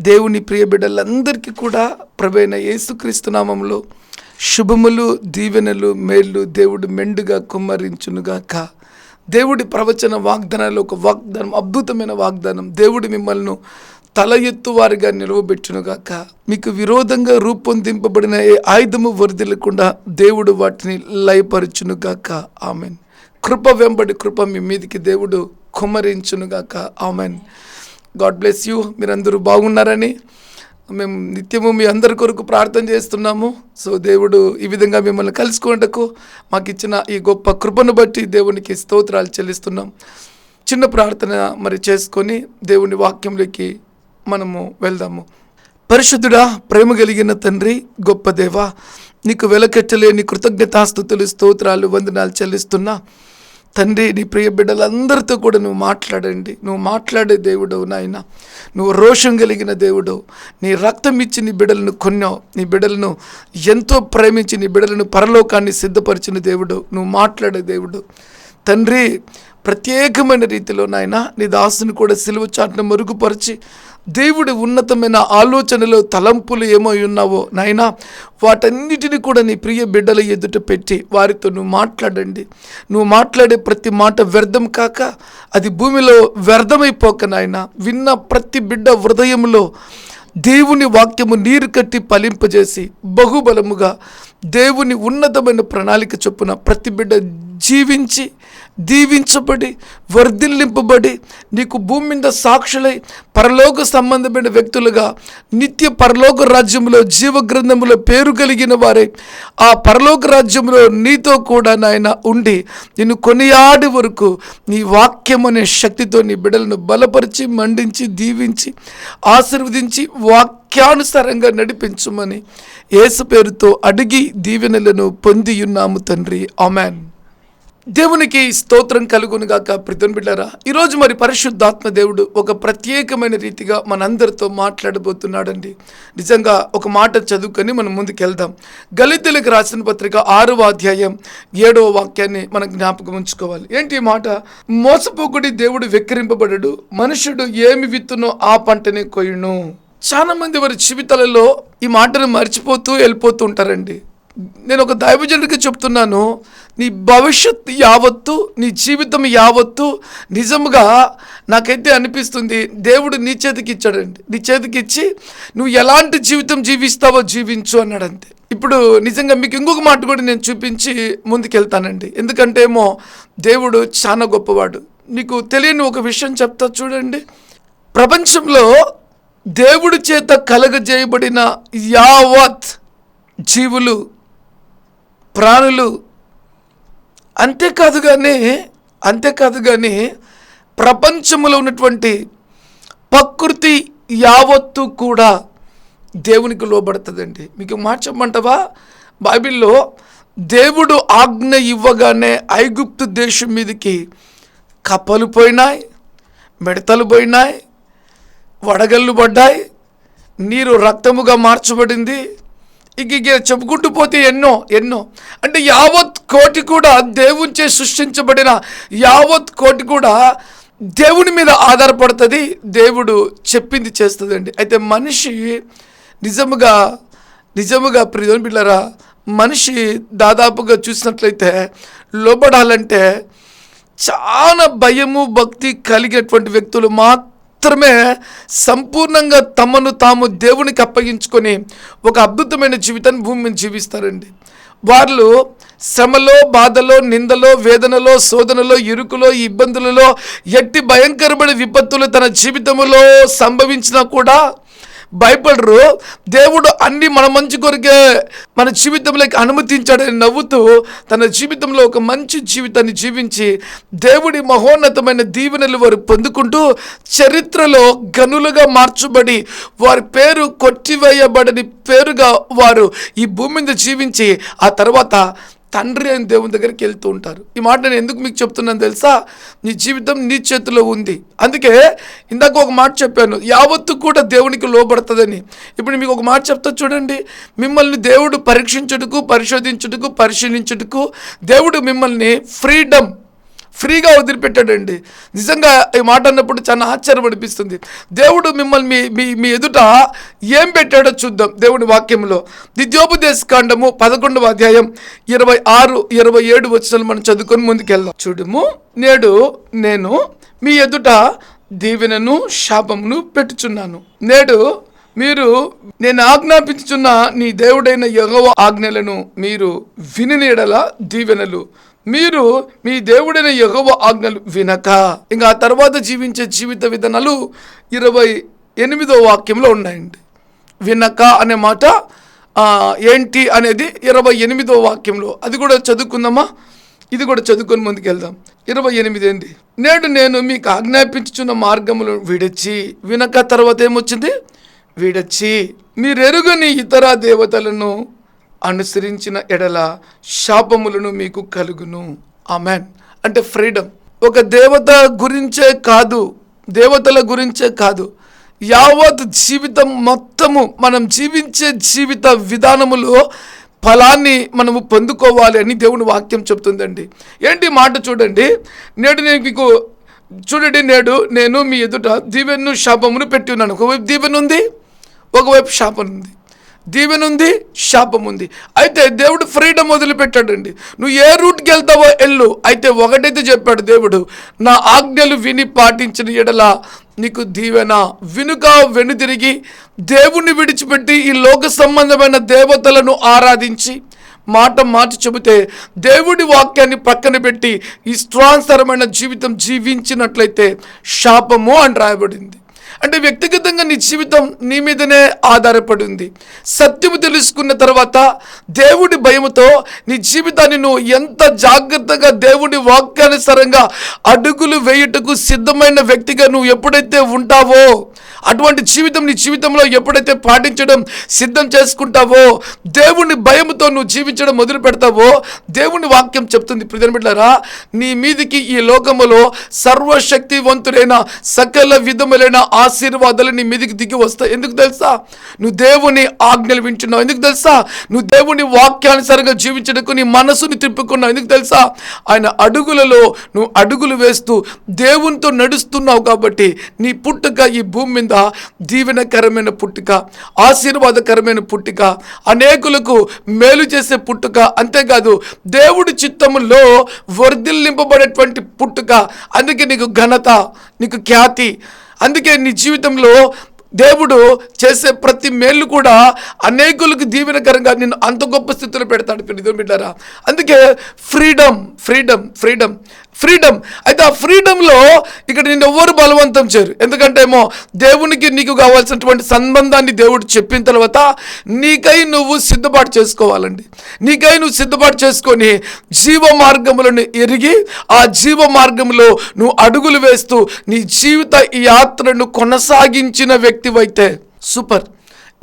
దేవుని ప్రియ బిడ్డలందరికీ కూడా ప్రభైన యేసుక్రీస్తు నామంలో శుభములు దీవెనలు మేళ్ళు దేవుడు మెండుగా కుమ్మరించునుగాక. దేవుడి ప్రవచన వాగ్దానాలు ఒక వాగ్దానం అద్భుతమైన వాగ్దానం దేవుడు మిమ్మల్ని తల ఎత్తువారిగా నిలవబెట్టునుగాక. మీకు విరోధంగా రూపొందింపబడిన ఏ ఆయుధము వరదలకుండా దేవుడు వాటిని లయపరచునుగాక. ఆమెన్. కృప వెంబడి కృప మీ మీదికి దేవుడు కుమ్మరించునుగాక. ఆమెన్. God bless you. మీరందరూ బాగున్నారని మేము నిత్యము మీ అందరి కొరకు ప్రార్థన చేస్తున్నాము. సో దేవుడు ఈ విధంగా మిమ్మల్ని కలుసుకున్నటకు మాకు ఇచ్చిన ఈ గొప్ప కృపను బట్టి దేవునికి స్తోత్రాలు చెల్లిస్తున్నాం. చిన్న ప్రార్థన మరి చేసుకొని దేవుని వాక్యంలోకి మనము వెళ్దాము. పరిశుద్ధుడా ప్రేమ కలిగిన తండ్రి గొప్ప దేవ నీకు వెలకెట్టలేని కృతజ్ఞతాస్థుతులు స్తోత్రాలు వందనాలు చెల్లిస్తున్నా. తండ్రి నీ ప్రియ బిడ్డలందరితో కూడా నువ్వు మాట్లాడండి. నువ్వు మాట్లాడే దేవుడవు నాయన. నువ్వు రోషం కలిగిన దేవుడు నీ రక్తం ఇచ్చి నీ బిడ్డలను కొన్నావు. నీ బిడ్డలను ఎంతో ప్రేమించి నీ బిడ్డలను పరలోకాన్ని సిద్ధపరిచిన దేవుడు నువ్వు మాట్లాడే దేవుడు. తండ్రి ప్రత్యేకమైన రీతిలో నాయన నీ దాసుని కూడా సిలువ చాటును మరుగుపరిచి దేవుడి ఉన్నతమైన ఆలోచనలు తలంపులు ఏమో ఉన్నావో నాయన వాటన్నిటిని కూడా నీ ప్రియ బిడ్డల ఎదుట పెట్టి వారితో నువ్వు మాట్లాడండి. నువ్వు మాట్లాడే ప్రతి మాట వ్యర్థం కాక అది భూమిలో వ్యర్థమైపోక నాయన విన్న ప్రతి బిడ్డ హృదయంలో దేవుని వాక్యము నీరు కట్టి ఫలింపజేసి బహుబలముగా దేవుని ఉన్నతమైన ప్రణాళిక చొప్పున ప్రతి బిడ్డ జీవించి దీవించబడి వర్ధిల్లింపబడి నీకు భూమి మీద సాక్షులై పరలోక సంబంధమైన వ్యక్తులుగా నిత్య పరలోక రాజ్యంలో జీవ గ్రంథములో పేరు కలిగిన వారే. ఆ పరలోక రాజ్యంలో నీతో కూడా నాయన ఉండి నిన్ను కొనియాడి వరకు నీ వాక్యం అనే శక్తితో నీ బిడలను బలపరిచి మండించి దీవించి ఆశీర్వదించి వాక్యానుసారంగా నడిపించమని యేసు పేరుతో అడిగి దీవెనలను పొందియున్నాము తండ్రి. ఆమెన్. దేవునికి స్తోత్రం కలుగును గాక బిడ్డారా ఈరోజు మరి పరిశుద్ధాత్మ దేవుడు ఒక ప్రత్యేకమైన రీతిగా మనందరితో మాట్లాడబోతున్నాడండి. నిజంగా ఒక మాట చదువుకొని మనం ముందుకెళ్దాం. గలితులకు రాసిన పత్రిక ఆరవ అధ్యాయం ఏడవ వాక్యాన్ని మనం జ్ఞాపకం ఉంచుకోవాలి. ఏంటి ఈ మాట? మోసపోకుడి దేవుడు వెక్కిరింపబడడు మనుషుడు ఏమి విత్తునో ఆ పంటనే కొయ్యును. చాలామంది వారి జీవితాలలో ఈ మాటను మర్చిపోతూ వెళ్ళిపోతూ ఉంటారండి. నేను ఒక దైవజనుడికి చెప్తున్నాను నీ భవిష్యత్ యావత్తు నీ జీవితం యావత్తు నిజముగా నాకైతే అనిపిస్తుంది దేవుడు నీ చేతికి ఇచ్చాడండి. నీ చేతికి ఇచ్చి నువ్వు ఎలాంటి జీవితం జీవిస్తావో జీవించు అన్నాడంతే. ఇప్పుడు నిజంగా మీకు ఇంకొక మాట కూడా నేను చూపించి ముందుకెళ్తానండి. ఎందుకంటే ఏమో దేవుడు చాలా గొప్పవాడు. నీకు తెలియని ఒక విషయం చెప్తా చూడండి. ప్రపంచంలో దేవుడి చేత కలగజేయబడిన యావత్ జీవులు ప్రాణులు అంతేకాదు కానీ అంతేకాదు కానీ ప్రపంచంలో ఉన్నటువంటి ప్రకృతి యావత్తు కూడా దేవునికి లోబడుతుందండి. మీకు ఒక మాట చెప్పమంటావా? బైబిల్లో దేవుడు ఆజ్ఞ ఇవ్వగానే ఐగుప్తు దేశం మీదకి కప్పలు పోయినాయి మిడతలు పోయినాయి వడగళ్ళు పడ్డాయి నీరు రక్తముగా మార్చబడింది. ఇక ఇక చెప్పుకుంటూ పోతే ఎన్నో ఎన్నో. అంటే యావత్ కోటి కూడా దేవునిచే సృష్టించబడిన యావత్ కోటి కూడా దేవుని మీద ఆధారపడుతుంది దేవుడు చెప్పింది చేస్తుందండి. అయితే మనిషి నిజముగా నిజముగా ప్రియోని పిల్లరా మనిషి దాదాపుగా చూసినట్లయితే లోబడాలంటే చాలా భయము భక్తి కలిగినటువంటి వ్యక్తులు మాత్రం మాత్రమే సంపూర్ణంగా తమను తాము దేవునికి అప్పగించుకొని ఒక అద్భుతమైన జీవితాన్ని భూమి మీద జీవిస్తారండి. వాళ్ళు శ్రమలో బాధలో నిందలో వేదనలో శోధనలో ఇరుకులో ఇబ్బందులలో ఎట్టి భయంకరమైన విపత్తులు తన జీవితంలో సంభవించినా కూడా భయపడరు. దేవుడు అన్ని మన మంచి కొరికే మన జీవితంలోకి అనుమతించాడని నవ్వుతూ తన జీవితంలో ఒక మంచి జీవితాన్ని జీవించి దేవుడి మహోన్నతమైన దీవెనలు వారు పొందుకుంటూ చరిత్రలో గనులుగా మార్చబడి వారి పేరు కొట్టివేయబడని పేరుగా వారు ఈ భూమి మీద జీవించి ఆ తర్వాత తండ్రి అని దేవుని దగ్గరికి వెళ్తూ ఉంటారు. ఈ మాట నేను ఎందుకు మీకు చెప్తున్నాను తెలుసా? నీ జీవితం నీ చేతిలో ఉంది. అందుకే ఇందాక ఒక మాట చెప్పాను యావత్తు కూడా దేవునికి లోబడుతుందని. ఇప్పుడు మీకు ఒక మాట చెప్తా చూడండి. మిమ్మల్ని దేవుడు పరీక్షించుటకు పరిశోధించుటకు పరిశీలించుటకు దేవుడు మిమ్మల్ని ఫ్రీడమ్ ఫ్రీగా వదిలిపెట్టాడండి. నిజంగా ఈ మాట అన్నప్పుడు చాలా ఆశ్చర్యం అనిపిస్తుంది. దేవుడు మిమ్మల్ని మీ మీ మీ ఎదుట ఏం పెట్టాడో చూద్దాం దేవుడి వాక్యంలో. ద్వితీయోపదేశ కాండము పదకొండవ అధ్యాయం ఇరవై ఆరు ఇరవై ఏడు వచ్చిన మనం చదువుకొని ముందుకెళ్దాం. చూడము. నేడు నేను మీ ఎదుట దీవెనను శాపమును పెట్టుచున్నాను. నేడు మీరు నేను ఆజ్ఞాపించుచున్న నీ దేవుడైన యగవ ఆజ్ఞలను మీరు విని నీడల దీవెనలు. మీరు మీ దేవుడైన యహోవ ఆజ్ఞలు వినక. ఇంకా ఆ తర్వాత జీవించే జీవిత విధానాలు ఇరవై ఎనిమిదో వాక్యంలో ఉన్నాయండి. వినక అనే మాట ఏంటి అనేది ఇరవై ఎనిమిదో వాక్యంలో. అది కూడా చదువుకుందామా? ఇది కూడా చదువుకొని ముందుకెళ్దాం. ఇరవై ఎనిమిది ఏంటి నేడు నేను మీకు ఆజ్ఞాపించుచున్న మార్గములు విడచి వినక తర్వాత ఏమొచ్చింది? విడచి. మీరెరుగని ఇతర దేవతలను అనుసరించిన ఎడల శాపములను మీకు కలుగును. ఆమెన్. అంటే ఫ్రీడమ్. ఒక దేవత గురించే కాదు దేవతల గురించే కాదు. యావత్ జీవితం మొత్తము మనం జీవించే జీవిత విధానములో ఫలాన్ని మనము పొందుకోవాలి అని దేవుని వాక్యం చెప్తుందండి. ఏంటి మాట చూడండి. నేడు నేను మీకు చూడండి నేడు నేను మీ ఎదుట దీవెన్ను శాపమును పెట్టి ఉన్నాను. ఒకవైపు దీవెన ఉంది ఒకవైపు శాపం ఉంది దీవెన ఉంది శాపం ఉంది అయితే దేవుడు ఫ్రీడమ్ వదిలిపెట్టాడండి. నువ్వు ఏ రూట్కి వెళ్తావో వెళ్ళు. అయితే ఒకటైతే చెప్పాడు దేవుడు నా ఆజ్ఞలు విని పాటించిన ఎడల నీకు దీవెన వినుక వెనుతిరిగి దేవుణ్ణి విడిచిపెట్టి ఈ లోక సంబంధమైన దేవతలను ఆరాధించి మాట మార్చి చెబితే దేవుడి వాక్యాన్ని పక్కన పెట్టి ఈ స్ట్రాంగ్ జీవితం జీవించినట్లయితే శాపము అని రాయబడింది. అంటే వ్యక్తిగతంగా నీ జీవితం నీ మీదనే ఆధారపడి ఉంది సత్యము తెలుసుకున్న తర్వాత దేవుడి భయముతో నీ జీవితాన్ని నువ్వు ఎంత జాగ్రత్తగా దేవుడి వాక్యానుసారంగా అడుగులు వేయుటకు సిద్ధమైన వ్యక్తిగా నువ్వు ఎప్పుడైతే ఉంటావో అటువంటి జీవితం నీ జీవితంలో ఎప్పుడైతే పాటించడం సిద్ధం చేసుకుంటావో దేవుని భయముతో నువ్వు జీవించడం మొదలు పెడతావో దేవుని వాక్యం చెప్తుంది. ప్రజల బిడ్డారా నీ మీదికి ఈ లోకములో సర్వశక్తివంతుడైన సకల విధములైన ఆశీర్వాదాలు నీ మీదికి దిగి వస్తాయి. ఎందుకు తెలుసా? నువ్వు దేవుని ఆజ్ఞలు వింటున్నావు. ఎందుకు తెలుసా? నువ్వు దేవుని వాక్యానుసారంగా జీవించడానికి నీ మనసుని తిప్పుకున్నావు. ఎందుకు తెలుసా? ఆయన అడుగులలో నువ్వు అడుగులు వేస్తూ దేవునితో నడుస్తున్నావు కాబట్టి నీ పుట్టుక ఈ భూమి మీద దీవెనకరమైన పుట్టుక ఆశీర్వాదకరమైన పుట్టుక అనేకులకు మేలు చేసే పుట్టుక అంతేకాదు దేవుడి చిత్తములో వర్ధిల్లింపబడేటువంటి పుట్టుక. అందుకే నీకు ఘనత నీకు ఖ్యాతి అందుకే నీ జీవితంలో దేవుడు చేసే ప్రతి మేలు కూడా అనేకులకు దీవెనకరంగా నిన్ను అంత గొప్ప స్థితిలో పెడతాడు పిల్లలు బిడ్డారా. అందుకే ఫ్రీడమ్ ఫ్రీడమ్ ఫ్రీడమ్. ఫ్రీడమ్ అయితే ఆ ఫ్రీడంలో ఇక్కడ నిన్ను ఎవ్వరు బలవంతం చేయరు. ఎందుకంటే ఏమో దేవునికి నీకు కావాల్సినటువంటి సంబంధాన్ని దేవుడు చెప్పిన తర్వాత నీకై నువ్వు సిద్ధపాటు చేసుకోవాలండి. నీకై నువ్వు సిద్ధపాటు చేసుకొని జీవ మార్గములను ఎరిగి ఆ జీవ మార్గంలో నువ్వు అడుగులు వేస్తూ నీ జీవిత యాత్రను కొనసాగించిన వ్యక్తివైతే సూపర్.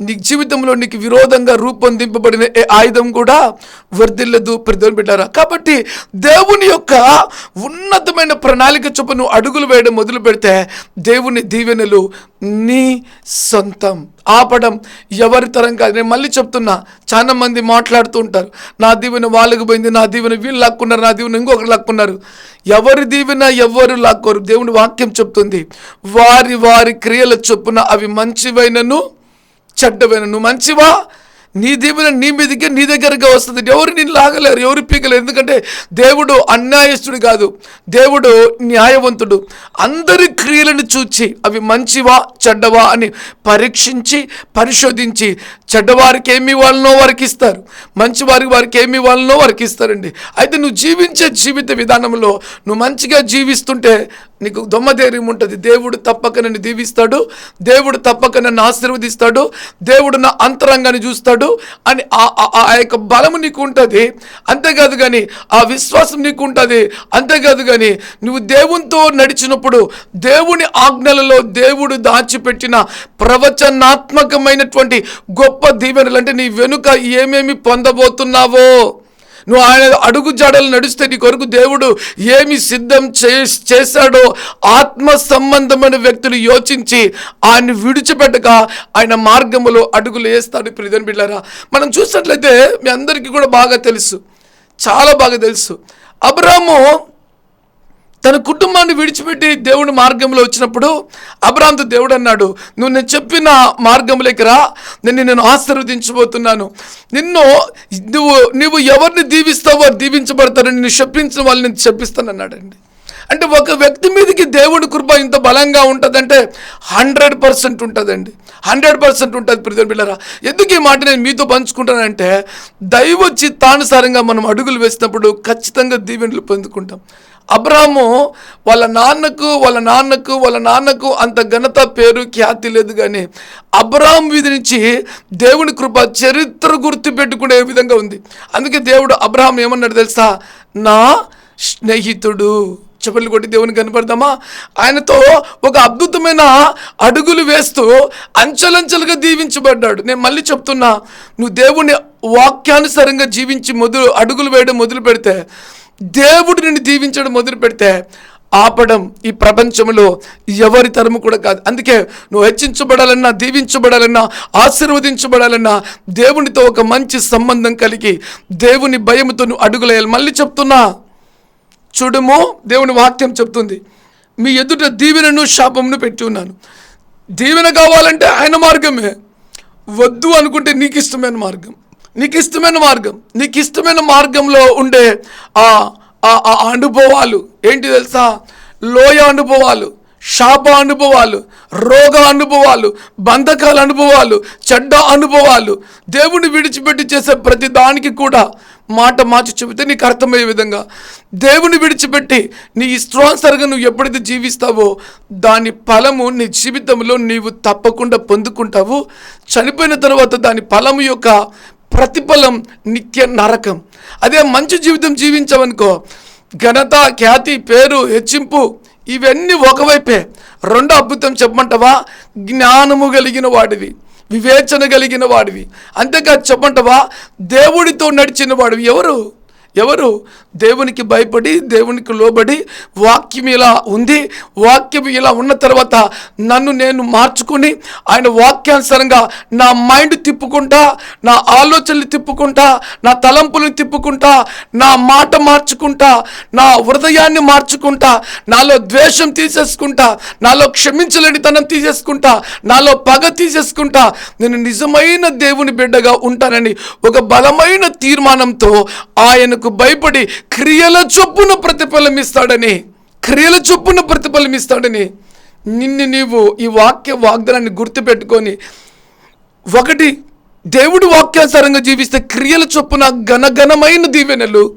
నీ జీవితంలో నీకు విరోధంగా రూపొందింపబడిన ఏ ఆయుధం కూడా వర్ధిల్లదు ప్రతిదని పెట్టారా? కాబట్టి దేవుని యొక్క ఉన్నతమైన ప్రణాళిక చొప్పున నువ్వు అడుగులు వేయడం మొదలు పెడితే దేవుని దీవెనలు నీ సొంతం. ఆపడం ఎవరి తరం కాదు. నేను మళ్ళీ చెప్తున్నా చాలా మంది మాట్లాడుతూ ఉంటారు నా దీవెన వాళ్ళకి పోయింది నా దీవెన వీళ్ళు లాక్కున్నారు నా దీవెన ఇంకొకరు లాక్కున్నారు. ఎవరి దీవెన ఎవరు లాక్కోరు? దేవుని వాక్యం చెప్తుంది వారి వారి క్రియల చొప్పున అవి మంచివైనను చెడ్డవైన నువ్వు మంచివా? నీ దీవెన నీ మీదకే నీ దగ్గరగా వస్తుంది. ఎవరు నేను లాగలేరు ఎవరు పీకలేరు. ఎందుకంటే దేవుడు అన్యాయస్తుడు కాదు. దేవుడు న్యాయవంతుడు. అందరి క్రియలను చూచి అవి మంచివా చెడ్డవా అని పరీక్షించి పరిశోధించి చెడ్డవారికి ఏమి వాళ్ళనో వారికి ఇస్తారు. మంచివారికి వారికి వారికి ఏమి వాళ్ళనో వారికి ఇస్తారండి. అయితే నువ్వు జీవించే జీవిత విధానంలో నువ్వు మంచిగా జీవిస్తుంటే నీకు దొమ్మధైర్యం ఉంటుంది. దేవుడు తప్పక నన్ను దీవిస్తాడు. దేవుడు తప్పక నన్ను ఆశీర్వదిస్తాడు. దేవుడు నా అంతరంగాన్ని చూస్తాడు. అని ఆ- ఆ- ఆ యొక్క బలము నీకు ఉంటుంది. అంతేకాదు కానీ ఆ విశ్వాసం నీకు ఉంటుంది. అంతేకాదు కానీ నువ్వు దేవునితో నడిచినప్పుడు దేవుని ఆజ్ఞలలో దేవుడు దాచిపెట్టిన ప్రవచనాత్మకమైనటువంటి గొప్ప దీవెనలు అంటే నీ వెనుక ఏమేమి పొందబోతున్నావో నువ్వు ఆయన అడుగు జాడలు నడిస్తే నీ కొరకు దేవుడు ఏమి సిద్ధం చే చేశాడో ఆత్మ సంబంధమైన వ్యక్తులు యోచించి ఆయన్ని విడిచిపెట్టక ఆయన మార్గములో అడుగులు వేస్తాడు. ప్రిధన్ బిళ్ళారా మనం చూసినట్లయితే మీ అందరికీ కూడా బాగా తెలుసు. చాలా బాగా తెలుసు. అబ్రాము తన కుటుంబాన్ని విడిచిపెట్టి దేవుని మార్గంలో వచ్చినప్పుడు అబ్రాంతు దేవుడు అన్నాడు నువ్వు నేను చెప్పిన మార్గంలోకి రా నేను నేను ఆశీర్వదించబోతున్నాను. నిన్ను నువ్వు నువ్వు ఎవరిని దీవిస్తావో వారు దీవించబడతారు నిన్ను శప్పించిన వాళ్ళని నేను శప్పిస్తాను అన్నాడండి. అంటే ఒక వ్యక్తి మీదకి దేవుడి కృప ఇంత బలంగా ఉంటుందంటే హండ్రెడ్ పర్సెంట్ ఉంటుందండి. హండ్రెడ్ పర్సెంట్ ఉంటుంది ప్రిధర్ బిళ్ళరా. ఎందుకు ఈ మాట నేను మీతో పంచుకుంటానంటే దైవ చిత్తానుసారంగా మనం అడుగులు వేసినప్పుడు ఖచ్చితంగా దీవెనలు పొందుకుంటాం. అబ్రాము వాళ్ళ నాన్నకు వాళ్ళ నాన్నకు వాళ్ళ నాన్నకు అంత ఘనత పేరు ఖ్యాతి లేదు కానీ అబ్రాహం వీధి నుంచి దేవుని కృప చరిత్ర గుర్తు పెట్టుకునే విధంగా ఉంది. అందుకే దేవుడు అబ్రాహం ఏమన్నాడు తెలుసా? నా స్నేహితుడు. చెప్పలు కొట్టి దేవుని కనపడదామా? ఆయనతో ఒక అద్భుతమైన అడుగులు వేస్తూ అంచెలంచెలుగా దీవించబడ్డాడు. నేను మళ్ళీ చెప్తున్నా నువ్వు దేవుని వాక్యానుసారంగా జీవించి మొదలు అడుగులు వేయడం మొదలు పెడితే దేవుడు నిన్ను దీవించడం మొదలు పెడితే ఆపడం ఈ ప్రపంచంలో ఎవరి తరము కూడా కాదు. అందుకే నువ్వు హెచ్చించబడాలన్నా దీవించబడాలన్నా ఆశీర్వదించబడాలన్నా దేవునితో ఒక మంచి సంబంధం కలిగి దేవుని భయముతో నువ్వు అడుగులేయాలి. మళ్ళీ చెప్తున్నా చూడము దేవుని వాక్యం చెప్తుంది. మీ ఎదుట దీవెనను శాపమును పెట్టి ఉన్నాను. దీవెన కావాలంటే ఆయన మార్గమే. వద్దు అనుకుంటే నీకు ఇష్టమైన మార్గం. నీకు ఇష్టమైన మార్గం నీకు ఇష్టమైన మార్గంలో ఉండే ఆ ఆ- ఆ అనుభవాలు. ఏంటి తెలుసా? లోయ అనుభవాలు శాప అనుభవాలు రోగ అనుభవాలు బంధకాల అనుభవాలు చెడ్డ అనుభవాలు. దేవుని విడిచిపెట్టి చేసే ప్రతి దానికి కూడా మాట మార్చి చెబితే నీకు అర్థమయ్యే విధంగా. దేవుని విడిచిపెట్టి నీ స్ట్రాన్సర్గా నువ్వు ఎప్పుడైతే జీవిస్తావో దాని ఫలము నీ జీవితంలో నీవు తప్పకుండా పొందుకుంటావు. చనిపోయిన తర్వాత దాని ఫలము యొక్క ప్రతిఫలం నిత్య నరకం. అదే మంచి జీవితం జీవించవనుకో ఘనత ఖ్యాతి పేరు హెచ్చింపు ఇవన్నీ ఒకవైపే. రెండో అద్భుతం చెప్పమంటవా? జ్ఞానము కలిగిన వాడివి. వివేచన కలిగిన వాడివి. అంతేకాదు చెప్పమంటవా? దేవుడితో నడిచిన వాడివి ఎవరు? ఎవరు? దేవునికి భయపడి దేవునికి లోబడి వాక్యం ఇలా ఉంది. వాక్యం ఇలా ఉన్న తర్వాత నన్ను నేను మార్చుకుని ఆయన వాక్యానుసారంగా నా మైండ్ తిప్పుకుంటా నా ఆలోచనలు తిప్పుకుంటా నా తలంపులను తిప్పుకుంటా నా మాట మార్చుకుంటా నా హృదయాన్ని మార్చుకుంటా నాలో ద్వేషం తీసేసుకుంటా నాలో క్షమించలేనితనం తీసేసుకుంటా నాలో పగ తీసేసుకుంటా నేను నిజమైన దేవుని బిడ్డగా ఉంటానని ఒక బలమైన తీర్మానంతో ఆయనకు భయపడి క్రియల చొప్పున ప్రతిఫలం ఇస్తాడని క్రియల చొప్పున ప్రతిఫలం ఇస్తాడని నిన్ను నీవు ఈ వాక్య వాగ్దానాన్ని గుర్తుపెట్టుకొని ఒకటి దేవుడు వాక్యానుసారంగా జీవిస్తే క్రియల చొప్పున ఘనఘనమైన దీవెనలు.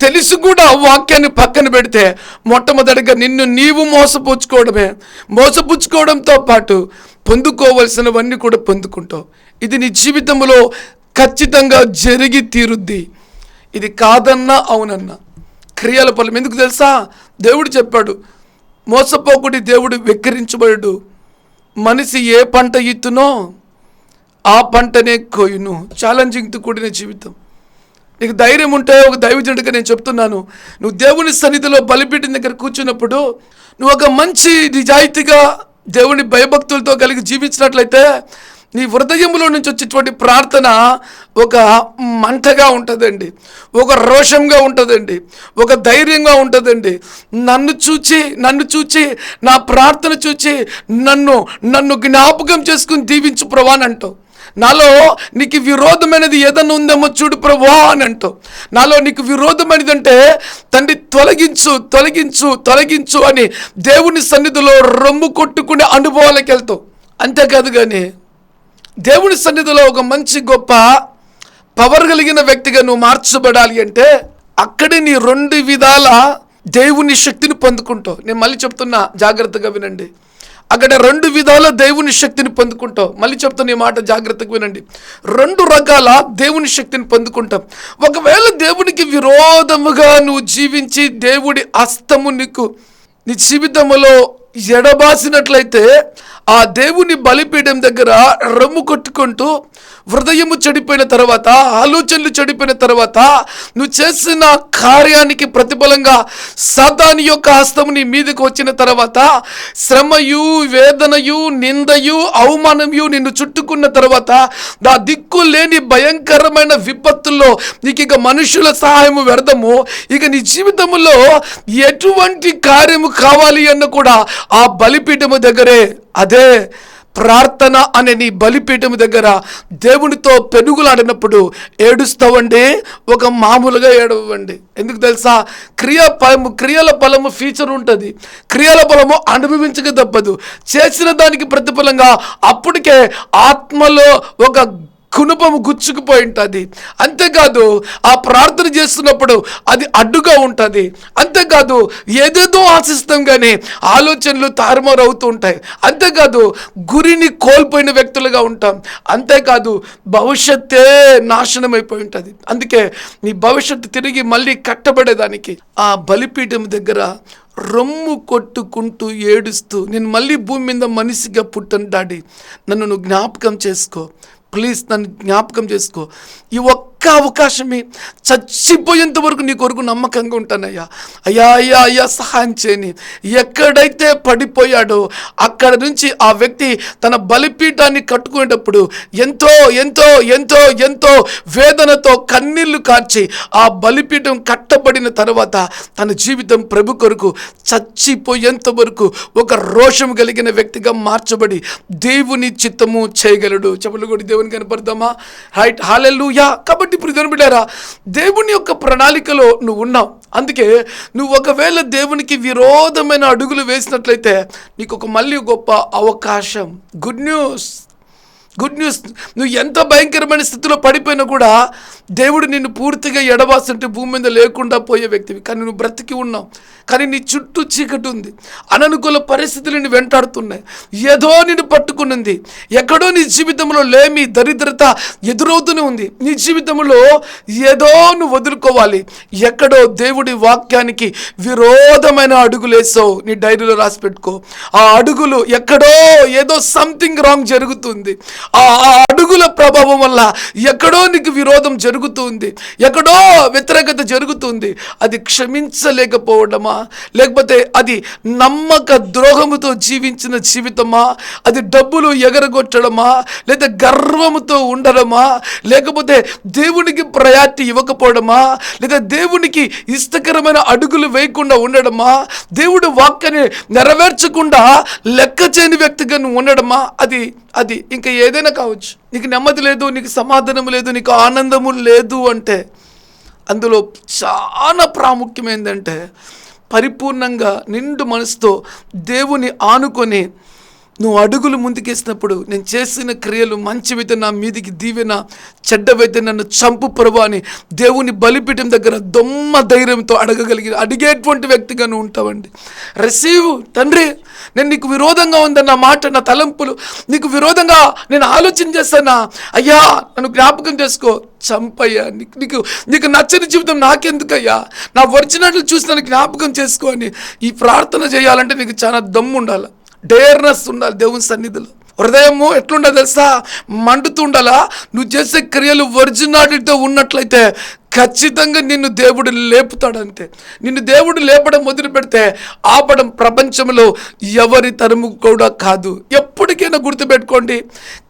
తెలిసి కూడా వాక్యాన్ని పక్కన పెడితే మొట్టమొదటిగా నిన్ను నీవు మోసపుచ్చుకోవడమే. మోసపుచ్చుకోవడంతో పాటు పొందుకోవలసినవన్నీ కూడా పొందుకుంటావు. ఇది నీ జీవితంలో ఖచ్చితంగా జరిగి తీరుద్ది. ఇది కాదన్నా అవునన్నా. క్రియల ఫలం. ఎందుకు తెలుసా? దేవుడు చెప్పాడు మోసపోకుడి దేవుడు వెక్కిరించబడు మనిషి ఏ పంట ఇత్తునో ఆ పంటనే కోయును. ఛాలెంజింగ్తో కూడిన జీవితం. నీకు ధైర్యం ఉంటే ఒక దైవజనుడిగా నేను చెప్తున్నాను. నువ్వు దేవుని సన్నిధిలో బలిపీఠం దగ్గర కూర్చున్నప్పుడు నువ్వు ఒక మంచి నిజాయితీగా దేవుని భయభక్తులతో కలిగి జీవించినట్లయితే నీ హృదయంలో నుంచి వచ్చేటువంటి ప్రార్థన ఒక మంటగా ఉంటుందండి. ఒక రోషంగా ఉంటుందండి. ఒక ధైర్యంగా ఉంటుందండి. నన్ను చూచి నన్ను చూచి నా ప్రార్థన చూచి నన్ను నన్ను జ్ఞాపకం చేసుకుని దీవించు ప్రభా అని అంటావు. నాలో నీకు విరోధమైనది ఏదన్నా ఉందేమో చూడు ప్రభా అని అంటావు. నాలో నీకు విరోధమైనది అంటే తండ్రి తొలగించు తొలగించు తొలగించు అని దేవుని సన్నిధిలో రొమ్ము కొట్టుకునే అనుభవాలకు వెళ్తావు అంతేకాదు కానీ దేవుని సన్నిధిలో ఒక మంచి గొప్ప పవర్ కలిగిన వ్యక్తిగా నువ్వు మార్చబడాలి అంటే అక్కడే నీ రెండు విధాల దేవుని శక్తిని పొందుకుంటావు. నేను మళ్ళీ చెప్తున్నా జాగ్రత్తగా వినండి. అక్కడ రెండు విధాల దేవుని శక్తిని పొందుకుంటాం మళ్ళీ చెప్తాను ఈ మాట జాగ్రత్తగా వినండి. రెండు రకాల దేవుని శక్తిని పొందుకుంటాం ఒకవేళ దేవునికి విరోధముగా నువ్వు జీవించి దేవుడి హస్తము నీకు నీ జీవితంలో ఎడబాసినట్లయితే ఆ దేవుని బలిపీఠం దగ్గర రొమ్ము కొట్టుకుంటూ హృదయము చెడిపోయిన తర్వాత ఆలోచనలు చెడిపోయిన తర్వాత నువ్వు చేసిన కార్యానికి ప్రతిఫలంగా సాతాని యొక్క హస్తము నీ మీదకి వచ్చిన తర్వాత శ్రమయు వేదనయు నిందయు అవమానము నిన్ను చుట్టుకున్న తర్వాత నా దిక్కు లేని భయంకరమైన విపత్తుల్లో నీకు ఇక మనుషుల సహాయము వ్యర్థము. ఇక నీ జీవితంలో ఎటువంటి కార్యము కావాలి అన్న కూడా ఆ బలిపీఠము దగ్గరే అదే ప్రార్థన అనే నీ బలిపీఠం దగ్గర దేవునితో పెనుగులాడినప్పుడు ఏడుస్తావండి. ఒక మామూలుగా ఏడవండి. ఎందుకు తెలుసా? క్రియా ఫలము క్రియల ఫలము ఫీచర్ ఉంటుంది. క్రియల ఫలము అనుభవించక తప్పదు. చేసిన దానికి ప్రతిఫలంగా అప్పటికే ఆత్మలో ఒక కునుపము గుచ్చుకుపోయి ఉంటుంది అంతేకాదు ఆ ప్రార్థన చేస్తున్నప్పుడు అది అడ్డుగా ఉంటుంది. అంతేకాదు ఏదేదో ఆశిస్తాం కానీ ఆలోచనలు తారుమారు అవుతూ ఉంటాయి అంతేకాదు గురిని కోల్పోయిన వ్యక్తులుగా ఉంటాం. అంతేకాదు భవిష్యత్తే నాశనం అయిపోయి ఉంటుంది అందుకే నీ భవిష్యత్తు తిరిగి మళ్ళీ కట్టబడేదానికి ఆ బలిపీఠం దగ్గర రొమ్ము కొట్టుకుంటూ ఏడుస్తూ నేను మళ్ళీ భూమి మీద మనిషిగా పుట్టను డాడీ. నన్ను నువ్వు జ్ఞాపకం చేసుకో. ప్లీజ్ నన్ను జ్ఞాపకం చేసుకో. ఈ ఒక్క అవకాశమే. చచ్చిపోయేంత వరకు నీ కొరకు నమ్మకంగా ఉంటానయ్యా. అయ్యా అయ్యా అయ్యా సహాయం చేయని. ఎక్కడైతే పడిపోయాడో అక్కడ నుంచి ఆ వ్యక్తి తన బలిపీఠాన్ని కట్టుకునేటప్పుడు ఎంతో ఎంతో ఎంతో ఎంతో వేదనతో కన్నీళ్ళు కార్చి ఆ బలిపీఠం కట్టబడిన తర్వాత తన జీవితం ప్రభు కొరకు చచ్చిపోయేంత వరకు ఒక రోషం కలిగిన వ్యక్తిగా మార్చబడి దేవుని చిత్తము చేయగలడు. చెప్పులు కూడా దేవుని కనపడదామా? రైట్ హాలెల్లుయా కాబట్టి ఇప్పుడు బిడ్డారా దేవుని యొక్క ప్రణాళికలో నువ్వు ఉన్నావు. అందుకే నువ్వు ఒకవేళ దేవునికి విరోధమైన అడుగులు వేసినట్లయితే నీకు ఒక మళ్ళీ గొప్ప అవకాశం గుడ్ న్యూస్. గుడ్ న్యూస్ నువ్వు ఎంత భయంకరమైన స్థితిలో పడిపోయినా కూడా దేవుడు నిన్ను పూర్తిగా ఎడబాస్తుంటే భూమి మీద లేకుండా పోయే వ్యక్తివి. కానీ నువ్వు బ్రతికి ఉన్నావు. కానీ నీ చుట్టూ చీకటి ఉంది. అననుకూల పరిస్థితులు నిన్ను వెంటాడుతున్నాయి. ఏదో నిన్ను పట్టుకున్నది ఎక్కడో నీ జీవితంలో లేమి దరిద్రత ఎదురవుతూనే ఉంది. నీ జీవితంలో ఏదో నువ్వు వదులుకోవాలి. ఎక్కడో దేవుడి వాక్యానికి విరోధమైన అడుగులు వేసావు. నీ డైరీలో రాసి పెట్టుకో. ఆ అడుగులు ఎక్కడో ఏదో సంథింగ్ రాంగ్ జరుగుతుంది. ఆ ఆ అడుగుల ప్రభావం వల్ల ఎక్కడో నీకు విరోధం జరుగుతుంది ఎక్కడో వ్యతిరేకత జరుగుతుంది. అది క్షమించలేకపోవడమా? లేకపోతే అది నమ్మక ద్రోహముతో జీవించిన జీవితమా? అది డబ్బులు ఎగరగొట్టడమా? లేదా గర్వముతో ఉండడమా? లేకపోతే దేవునికి ప్రయారిటీ ఇవ్వకపోవడమా? లేదా దేవునికి ఇష్టకరమైన అడుగులు వేయకుండా ఉండడమా? దేవుడు వాక్యని నెరవేర్చకుండా లెక్క చేయని వ్యక్తిగా ఉండడమా? అది అది ఇంకా ఏదైనా కావచ్చు. నీకు నెమ్మది లేదు నీకు సమాధానం లేదు నీకు ఆనందము లేదు అంటే అందులో చాలా ప్రాముఖ్యం ఏంటంటే పరిపూర్ణంగా నిండు మనసుతో దేవుని ఆనుకొని నువ్వు అడుగులు ముందుకేసినప్పుడు నేను చేసిన క్రియలు మంచివైతే నా మీదికి దీవెన చెడ్డవైతే నన్ను చంపు ప్రభు అని దేవుని బలిపీఠం దగ్గర దొమ్మ ధైర్యంతో అడగగలిగి అడిగేటువంటి వ్యక్తిగా నువ్వు ఉంటావండి. రిసీవ్ తండ్రి నేను నీకు విరోధంగా ఉందన్న మాట నా తలంపులు నీకు విరోధంగా నేను ఆలోచన చేస్తానా అయ్యా నన్ను జ్ఞాపకం చేసుకో. చంపయ్యా నీకు నీకు నీకు నచ్చని జీవితం నాకెందుకయ్యా? నా ఒరిజినట్లు చూసి నన్ను జ్ఞాపకం చేసుకో అని ఈ ప్రార్థన చేయాలంటే నీకు చాలా దమ్ము ఉండాలి డేర్నెస్ ఉండాలి దేవుని సన్నిధిలో. హృదయము ఎట్లుండదు తెలుసా? మండుతుండాలా నువ్వు చేసే క్రియలు ఒరిజినాలిటీతో ఉన్నట్లయితే ఖచ్చితంగా నిన్ను దేవుడు లేపుతాడంతే. నిన్ను దేవుడు లేపడం మొదలు పెడితే ఆపడం ప్రపంచంలో ఎవరి తరము కూడా కాదు. ఎప్పటికైనా గుర్తుపెట్టుకోండి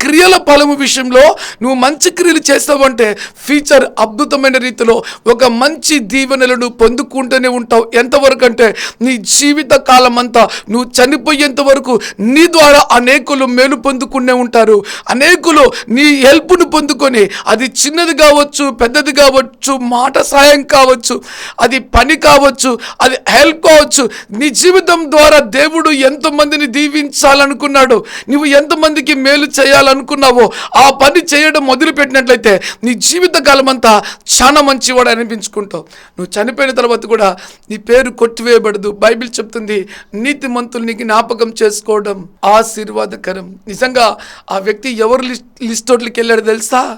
క్రియల ఫలము విషయంలో నువ్వు మంచి క్రియలు చేస్తావంటే ఫ్యూచర్ అద్భుతమైన రీతిలో ఒక మంచి దీవెనలను పొందుకుంటూనే ఉంటావు. ఎంతవరకు అంటే నీ జీవిత కాలం అంతా నువ్వు చనిపోయేంత వరకు నీ ద్వారా అనేకులు మేలు పొందుకునే ఉంటారు. అనేకులు నీ హెల్ప్ను పొందుకొని అది చిన్నది కావచ్చు పెద్దది కావచ్చు మాట సాయం కావచ్చు అది పని కావచ్చు అది హెల్ప్ కావచ్చు. నీ జీవితం ద్వారా దేవుడు ఎంతమందిని దీవించాలనుకున్నాడు నువ్వు ఎంతమందికి మేలు చేయాలనుకున్నావో ఆ పని చేయడం మొదలుపెట్టినట్లయితే నీ జీవితకాలం అంతా చాలా మంచివాడు అనిపించుకుంటావు. నువ్వు చనిపోయిన తర్వాత కూడా నీ పేరు కొట్టివేయబడదు. బైబిల్ చెప్తుంది నీతి నీతిమంతుల్ని జ్ఞాపకం చేసుకోవడం ఆశీర్వాదకరం. నిజంగా ఆ వ్యక్తి ఎవరు లిస్ట్ లిస్టోట్లకి వెళ్ళాడు తెలుసా?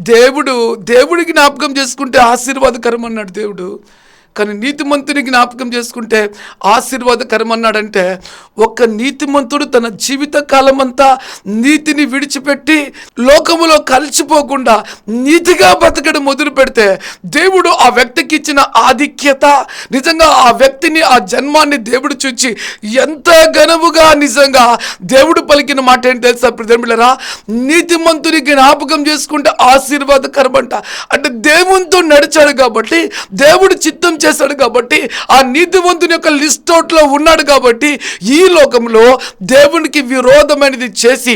దేవుడు దేవుడికి జ్ఞాపకం చేసుకుంటే ఆశీర్వాదకరం అన్నాడు దేవుడు. కానీ నీతిమంతుని జ్ఞాపకం చేసుకుంటే ఆశీర్వాదకరం అన్నాడంటే ఒక నీతిమంతుడు తన జీవిత కాలం అంతా నీతిని విడిచిపెట్టి లోకములో కలిసిపోకుండా నీతిగా బ్రతకడం మొదలు పెడితే దేవుడు ఆ వ్యక్తికి ఇచ్చిన ఆధిక్యత నిజంగా ఆ వ్యక్తిని ఆ జన్మాన్ని దేవుడు చూచి ఎంత ఘనముగా నిజంగా దేవుడు పలికిన మాట ఏంటి తెలుసా ప్రజమిళ్ళరా నీతిమంతుని జ్ఞాపకం చేసుకుంటే ఆశీర్వాదకరం అంట అంటే దేవునితో నడిచాడు కాబట్టి దేవుడు చిత్తం చేశాడు కాబట్టి ఆ నీతివంతుని యొక్క లిస్ట్ అవుట్లో ఉన్నాడు కాబట్టి ఈ లోకంలో దేవునికి విరోధమైనది చేసి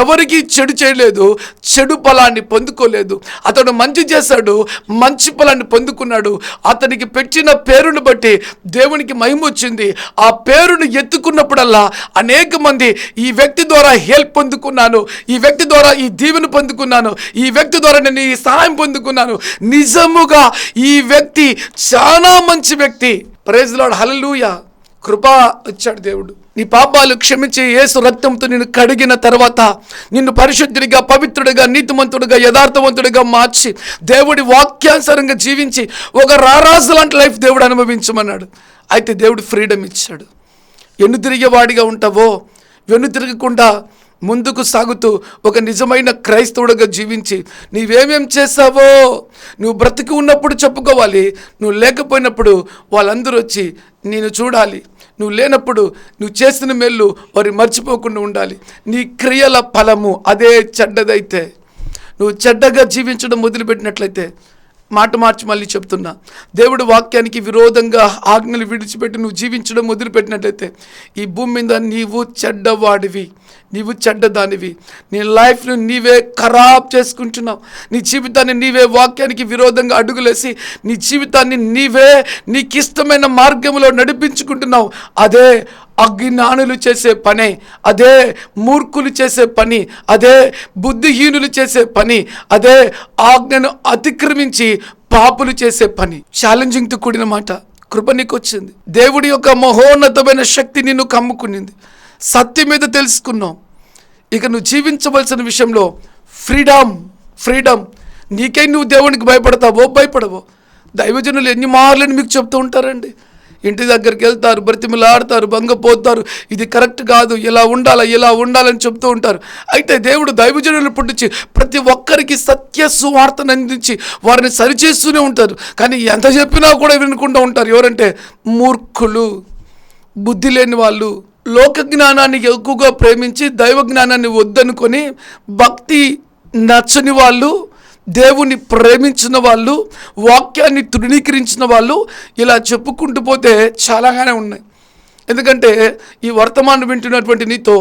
ఎవరికి చెడు చేయలేదు చెడు ఫలాన్ని పొందుకోలేదు. అతడు మంచి చేశాడు మంచి ఫలాన్ని పొందుకున్నాడు. అతనికి పెట్టిన పేరును బట్టి దేవునికి మహిమ వచ్చింది. ఆ పేరును ఎత్తుకున్నప్పుడల్లా అనేక మంది ఈ వ్యక్తి ద్వారా హెల్ప్ పొందుకున్నాను ఈ వ్యక్తి ద్వారా ఈ దీవెన పొందుకున్నాను ఈ వ్యక్తి ద్వారా నేను ఈ సహాయం పొందుకున్నాను. నిజముగా ఈ వ్యక్తి చాలా మంచి వ్యక్తి. ప్రైజ్ హలలుయ కృప కృపా వచ్చాడు దేవుడు. నీ పాపాలు క్షమించి యేసు రక్తంతో నిన్ను కడిగిన తర్వాత నిన్ను పరిశుద్ధుడిగా పవిత్రుడిగా నీతిమంతుడిగా యథార్థవంతుడిగా మార్చి దేవుడి వాక్యానుసారంగా జీవించి ఒక రారాజు లాంటి లైఫ్ దేవుడు అనుభవించమన్నాడు. అయితే దేవుడు ఫ్రీడమ్ ఇచ్చాడు. ఎన్ను తిరిగేవాడిగా ఉంటావో? వెన్ను తిరగకుండా ముందుకు సాగుతూ ఒక నిజమైన క్రైస్తవుడిగా జీవించి నీవేమేం చేసావో నువ్వు బ్రతికి ఉన్నప్పుడు చెప్పుకోవాలి. నువ్వు లేకపోయినప్పుడు వాళ్ళందరూ వచ్చి నేను చూడాలి. నువ్వు లేనప్పుడు నువ్వు చేసిన మేళ్ళు వారు మర్చిపోకుండా ఉండాలి. నీ క్రియల ఫలము అదే చెడ్డదైతే. నువ్వు చెడ్డగా జీవించడం మొదలుపెట్టినట్లయితే మాట మార్చి మళ్ళీ చెప్తున్నా. దేవుడు వాక్యానికి విరోధంగా ఆజ్ఞలు విడిచిపెట్టి నువ్వు జీవించడం మొదలుపెట్టినట్లయితే ఈ భూమి మీద నీవు చెడ్డవాడివి. నీవు చెడ్డదానివి. నీ లైఫ్ను నీవే ఖరాబ్ చేసుకుంటున్నావు. నీ జీవితాన్ని నీవే వాక్యానికి విరోధంగా అడుగులేసి నీ జీవితాన్ని నీవే నీకు ఇష్టమైన మార్గంలో నడిపించుకుంటున్నావు. అదే అజ్ఞానులు చేసే పని అదే మూర్ఖులు చేసే పని అదే బుద్ధిహీనులు చేసే పని అదే ఆజ్ఞను అతిక్రమించి పాపులు చేసే పని. ఛాలెంజింగ్తో కూడిన మాట. కృప నీకు వచ్చింది. దేవుడి యొక్క మహోన్నతమైన శక్తి నిన్ను కమ్ముకునింది. సత్యం మీద తెలుసుకున్నావు ఇక నువ్వు జీవించవలసిన విషయంలో ఫ్రీడమ్ ఫ్రీడమ్ నీకై నువ్వు దేవునికి భయపడతావో భయపడవో. దైవజనులు ఎన్ని మార్లని మీకు చెప్తూ ఉంటారండి. ఇంటి దగ్గరికి వెళ్తారు బ్రతిమలాడతారు భంగపోతారు. ఇది కరెక్ట్ కాదు. ఇలా ఉండాలా ఇలా ఉండాలని చెప్తూ ఉంటారు. అయితే దేవుడు దైవజనులు పుట్టించి ప్రతి ఒక్కరికి సత్య సువార్తను అందించి వారిని సరిచేస్తూనే ఉంటారు. కానీ ఎంత చెప్పినా కూడా వినకుండా ఉంటారు. ఎవరంటే మూర్ఖులు బుద్ధి లేని వాళ్ళు. లోక జ్ఞానాన్ని ఎక్కువగా ప్రేమించి దైవ జ్ఞానాన్ని వద్దనుకొని భక్తి నచ్చని వాళ్ళు దేవుని ప్రేమించిన వాళ్ళు వాక్యాన్ని తృణీకరించిన వాళ్ళు ఇలా చెప్పుకుంటూ పోతే చాలాగానే ఉన్నాయి. ఎందుకంటే ఈ వర్తమానం వింటున్నటువంటి నీతో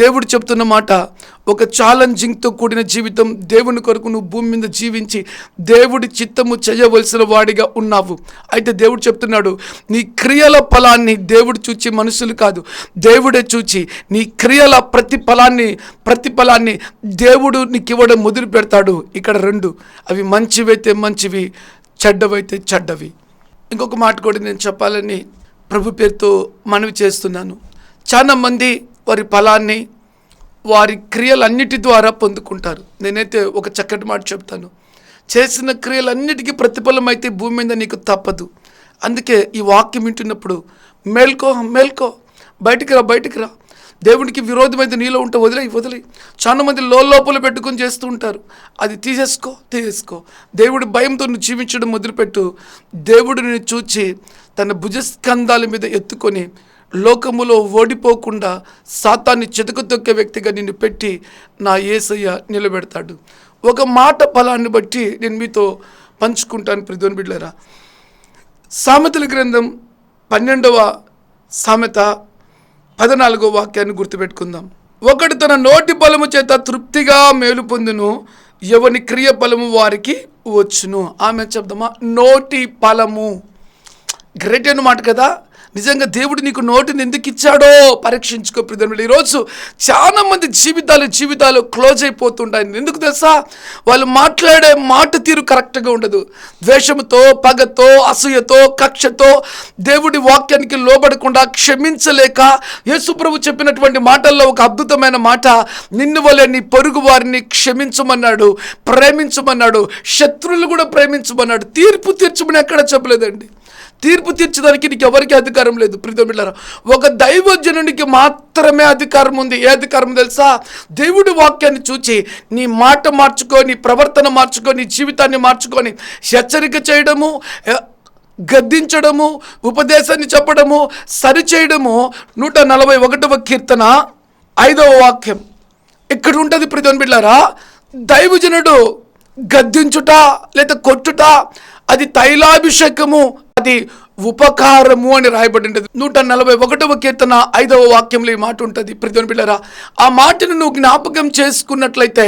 దేవుడు చెప్తున్న మాట ఒక ఛాలెంజింగ్తో కూడిన జీవితం దేవుని కొరకు నువ్వు భూమి మీద జీవించి దేవుడి చిత్తము చేయవలసిన వాడిగా ఉన్నావు. అయితే దేవుడు చెప్తున్నాడు నీ క్రియల ఫలాన్ని దేవుడు చూచి మనుషులు కాదు. దేవుడే చూచి నీ క్రియల ప్రతి ఫలాన్ని ప్రతి ఫలాన్ని దేవుడు నీకు ఇవ్వడం మొదలు పెడతాడు. ఇక్కడ రెండు అవి మంచివైతే మంచివి చెడ్డవైతే చెడ్డవి. ఇంకొక మాట కూడా నేను చెప్పాలని ప్రభు పేరుతో మనవి చేస్తున్నాను. చాలా మంది వారి ఫలాన్ని వారి క్రియలన్నిటి ద్వారా పొందుకుంటారు. నేనైతే ఒక చక్కటి మాట చెప్తాను. చేసిన క్రియలన్నిటికీ ప్రతిఫలం అయితే భూమి మీద నీకు తప్పదు. అందుకే ఈ వాక్యం వింటున్నప్పుడు మేల్కో మేల్కో బయటికి రా బయటికి రా దేవునికి విరోధమైతే నీలో ఉంటే వదిలే వదిలే చాలా మంది లోపల పెట్టుకొని చేస్తూ ఉంటారు. అది తీసేసుకో తీసేసుకో. దేవుడి భయంతో నువ్వు జీవించడం మొదలుపెట్టు. దేవుడిని చూచి తన భుజస్కంధాల మీద ఎత్తుకొని లోకములో ఓడిపోకుండా సాతాన్ని చితకతొక్కే వ్యక్తిగా నిన్ను పెట్టి నా ఏసయ్య నిలబెడతాడు. ఒక మాట ఫలాన్ని బట్టి నేను మీతో పంచుకుంటాను ప్రతిని బిడ్డరా సామెతల గ్రంథం పన్నెండవ సామెత పద్నాలుగో వాక్యాన్ని గుర్తుపెట్టుకుందాం. ఒకడు తన నోటి బలము చేత తృప్తిగా మేలు పొందును ఎవని క్రియ బలము వారికి వచ్చును. ఆమె చెప్దామా? నోటి ఫలము గ్రేట్ అన్నమాట కదా. నిజంగా దేవుడు నీకు నోటిని ఎందుకు ఇచ్చాడో పరీక్షించుకో ప్రియులు ఈరోజు చాలా మంది జీవితాలు జీవితాలు క్లోజ్ అయిపోతుంటాయి. ఎందుకు తెలుసా? వాళ్ళు మాట్లాడే మాట తీరు కరెక్ట్గా ఉండదు. ద్వేషంతో పగతో అసూయతో కక్షతో దేవుడి వాక్యానికి లోబడకుండా క్షమించలేక యేసుప్రభు చెప్పినటువంటి మాటల్లో ఒక అద్భుతమైన మాట నిన్ను వలె నీ పొరుగు వారిని క్షమించమన్నాడు ప్రేమించమన్నాడు శత్రువులు కూడా ప్రేమించమన్నాడు. తీర్పు తీర్చమని ఎక్కడ చెప్పలేదండి. తీర్పు తీర్చడానికి నీకు ఎవరికి అధికారం లేదు ప్రీతమిళ్ళారా ఒక దైవజనునికి మాత్రమే అధికారం ఉంది. ఏ అధికారం తెలుసా? దేవుడి వాక్యాన్ని చూచి నీ మాట మార్చుకో నీ ప్రవర్తన మార్చుకో నీ జీవితాన్ని మార్చుకొని హెచ్చరిక చేయడము గద్దించడము ఉపదేశాన్ని చెప్పడము సరిచేయడము నూట నలభై ఒకటవ కీర్తన ఐదవ వాక్యం. ఇక్కడ ఉంటుంది ప్రతిని బిళ్ళారా దైవజనుడు గద్దించుట లేదా కొట్టుట అది తైలాభిషేకము అది ఉపకారము అని రాయబడి ఉంటుంది నూట నలభై ఒకటవ కీర్తన ఐదవ వాక్యంలో ఈ మాట ఉంటుంది. ప్రతిని బిళ్ళారా ఆ మాటను నువ్వు జ్ఞాపకం చేసుకున్నట్లయితే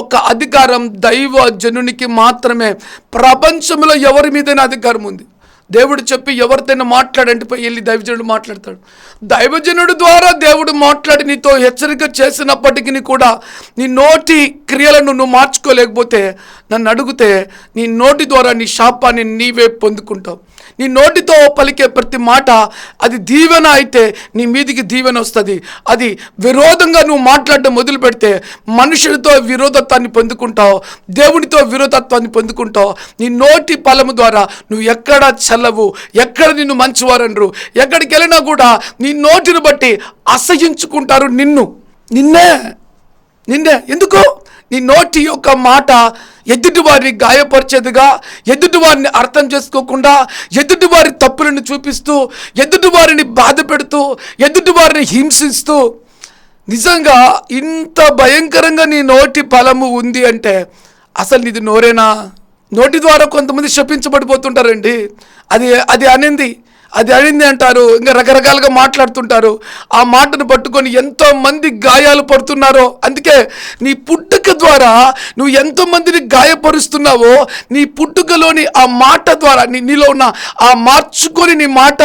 ఒక అధికారం దైవ జనునికి మాత్రమే. ప్రపంచంలో ఎవరి మీదైనా అధికారం ఉంది? దేవుడు చెప్పి ఎవరితోనైనా మాట్లాడంటే పోయి వెళ్ళి దైవజనుడు మాట్లాడతాడు. దైవజనుడు ద్వారా దేవుడు మాట్లాడి నీతో హెచ్చరిక చేసినప్పటికీ కూడా నీ నోటి క్రియలను నువ్వు మార్చుకోలేకపోతే నన్ను అడిగితే నీ నోటి ద్వారా నీ శాపాన్ని నీవే పొందుకుంటావు. నీ నోటితో పలికే ప్రతి మాట అది దీవెన అయితే నీ మీదికి దీవెన వస్తుంది. అది విరోధంగా నువ్వు మాట్లాడడం మొదలు పెడితే మనుషులతో విరోధత్వాన్ని పొందుకుంటావు. దేవునితో విరోధత్వాన్ని పొందుకుంటావు. నీ నోటి ఫలము ద్వారా నువ్వు ఎక్కడ చల్లవు. ఎక్కడ నిన్ను మంచివారండ్రు? ఎక్కడికి వెళ్ళినా కూడా నీ నోటిని బట్టి అసహించుకుంటారు నిన్ను. నిన్నే నిన్నే. ఎందుకు? నీ నోటి యొక్క మాట ఎదుటివారిని గాయపరిచేదిగా ఎదుటివారిని అర్థం చేసుకోకుండా ఎదుటివారి తప్పులను చూపిస్తూ ఎదుటివారిని బాధ పెడుతూ ఎదుటివారిని హింసిస్తూ. నిజంగా ఇంత భయంకరంగా నీ నోటి ఫలము ఉంది అంటే అసలు ఇది నోరేనా? నోటి ద్వారా కొంతమంది శపించబడిపోతుంటారండి. అది అది అనింది. అది అనింది అంటారు. ఇంకా రకరకాలుగా మాట్లాడుతుంటారు. ఆ మాటను పట్టుకొని ఎంతోమంది గాయాలు పడుతున్నారో. అందుకే నీ పుట్టుక ద్వారా నువ్వు ఎంతోమందిని గాయపరుస్తున్నావో నీ పుట్టుకలోని ఆ మాట ద్వారా నీ నీలో ఉన్న ఆ మార్చుకొని నీ మాట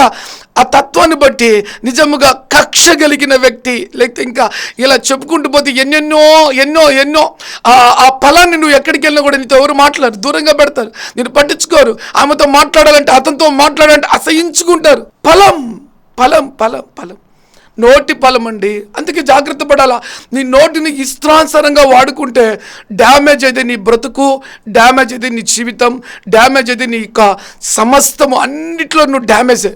తత్వాన్ని బట్టి నిజముగా కక్ష కలిగిన వ్యక్తి లేకపోతే ఇంకా ఇలా చెప్పుకుంటూ పోతే ఎన్నెన్నో ఎన్నో ఎన్నో ఆ ఫలాన్ని నువ్వు ఎక్కడికి వెళ్ళినా కూడా నీతో ఎవరు మాట్లాడరు దూరంగా పెడతారు. నేను పట్టించుకోరు. ఆమెతో మాట్లాడాలంటే అతనితో మాట్లాడాలంటే అసహించుకుంటారు. ఫలం ఫలం ఫలం ఫలం. నోటి ఫలం అండి. అందుకే జాగ్రత్త పడాలా. నీ నోటిని ఇష్టానుసారంగా వాడుకుంటే డ్యామేజ్ అయితే నీ బ్రతుకు డ్యామేజ్ అయితే నీ జీవితం డ్యామేజ్ అయితే నీ యొక్క సమస్తము అన్నిట్లో నువ్వు డ్యామేజే.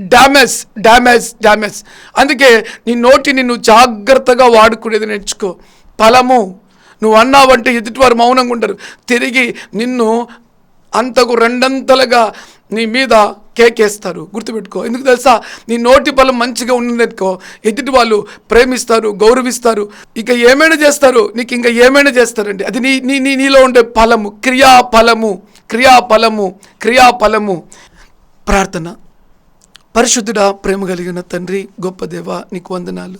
డ్యామేజ్ డ్యామేజ్ డ్యామేజ్ అందుకే నీ నోటిని నువ్వు జాగ్రత్తగా వాడుకునేది నేర్చుకో. ఫలము నువ్వు అన్నావంటే ఎదుటివారు మౌనంగా ఉండరు. తిరిగి నిన్ను అంతకు రెండంతలుగా నీ మీద కేకేస్తారు. గుర్తుపెట్టుకో. ఎందుకు తెలుసా? నీ నోటి బలం మంచిగా ఉన్నదనుకో ఎదుటి వాళ్ళు ప్రేమిస్తారు గౌరవిస్తారు. ఇక ఏమైనా చేస్తారు? నీకు ఇంకా ఏమైనా చేస్తారండి. అది నీ నీ నీ నీలో ఉండే ఫలము. క్రియా ఫలము క్రియా ఫలము క్రియా ఫలము ప్రార్థన. పరిశుద్ధుడా ప్రేమ కలిగిన తండ్రి గొప్ప దేవ నీకు వందనాలు.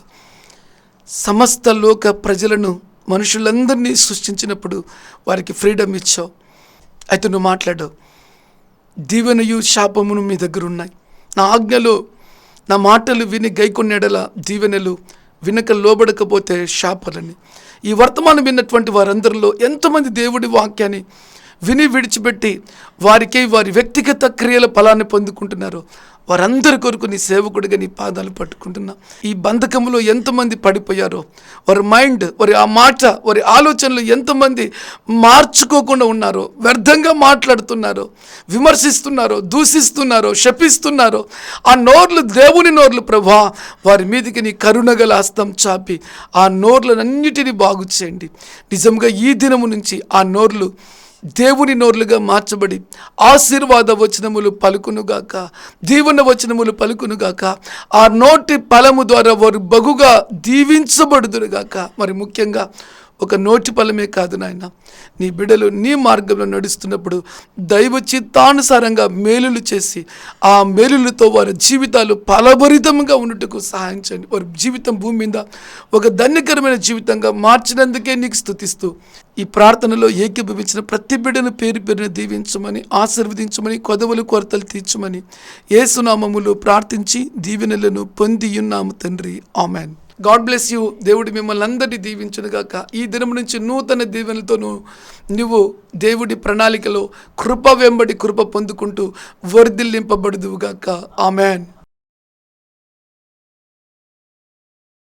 సమస్త లోక ప్రజలను మనుషులందరినీ సృష్టించినప్పుడు వారికి ఫ్రీడమ్ ఇచ్చావు. అయితే నువ్వు మాట్లాడావు దీవెనయు శాపమును మీ దగ్గర ఉన్నాయి నా ఆజ్ఞలు నా మాటలు విని గైకొన్నెడల దీవెనలు వినక లోబడకపోతే శాపాలని. ఈ వర్తమానం విన్నటువంటి వారందరిలో ఎంతమంది దేవుడి వాక్యాన్ని విని విడిచిపెట్టి వారికి వారి వ్యక్తిగత క్రియల ఫలాన్ని పొందుకుంటున్నారో. వారందరి కొరకు నీ సేవకుడిగా నీ పాదాలు పట్టుకుంటున్నా. ఈ బంధకంలో ఎంతమంది పడిపోయారో వారి మైండ్ వారి ఆ మాట వారి ఆలోచనలు ఎంతమంది మార్చుకోకుండా ఉన్నారో వ్యర్థంగా మాట్లాడుతున్నారో విమర్శిస్తున్నారో దూషిస్తున్నారో శపిస్తున్నారో ఆ నోర్లు దేవుని నోర్లు ప్రభా వారి మీదకి నీ కరుణగల హస్తం చాపి ఆ నోర్లనన్నిటినీ బాగు చేయండి. నిజంగా ఈ దినము నుంచి ఆ నోర్లు దేవుని నోర్లుగా మార్చబడి ఆశీర్వాద వచనములు పలుకునుగాక దీవెన వచనములు పలుకునుగాక ఆ నోటి ఫలము ద్వారా వారు బగుగా దీవించబడుదురుగాక. మరి ముఖ్యంగా ఒక నోటి ఫలమే కాదు నాయన. నీ బిడ్డలు నీ మార్గంలో నడుస్తున్నప్పుడు దైవ చిత్తానుసారంగా మేలులు చేసి ఆ మేలులతో వారి జీవితాలు ఫలభరితంగా ఉన్నట్టుకు సహాయం చేయండి. వారి జీవితం భూమి మీద ఒక ధన్యకరమైన జీవితంగా మార్చినందుకే నీకు స్థుతిస్తూ ఈ ప్రార్థనలో ఏకీభవించిన ప్రతి బిడ్డను పేరు పేరున దీవించమని ఆశీర్వదించమని కొదవలు కొరతలు తీర్చమని ఏసునామములు ప్రార్థించి దీవెనలను పొందియున్నాము తండ్రి. ఆమెన్. గాడ్ బ్లెస్ యూ దేవుడు మిమ్మల్ని అందరినీ దీవించునుగాక ఈ దినం నుంచి నూతన దీవెనలతోనూ నువ్వు దేవుడి ప్రణాళికలో కృప వెంబడి కృప పొందుకుంటూ వర్ధిల్లింపబడుదువుగాక ఆమెన్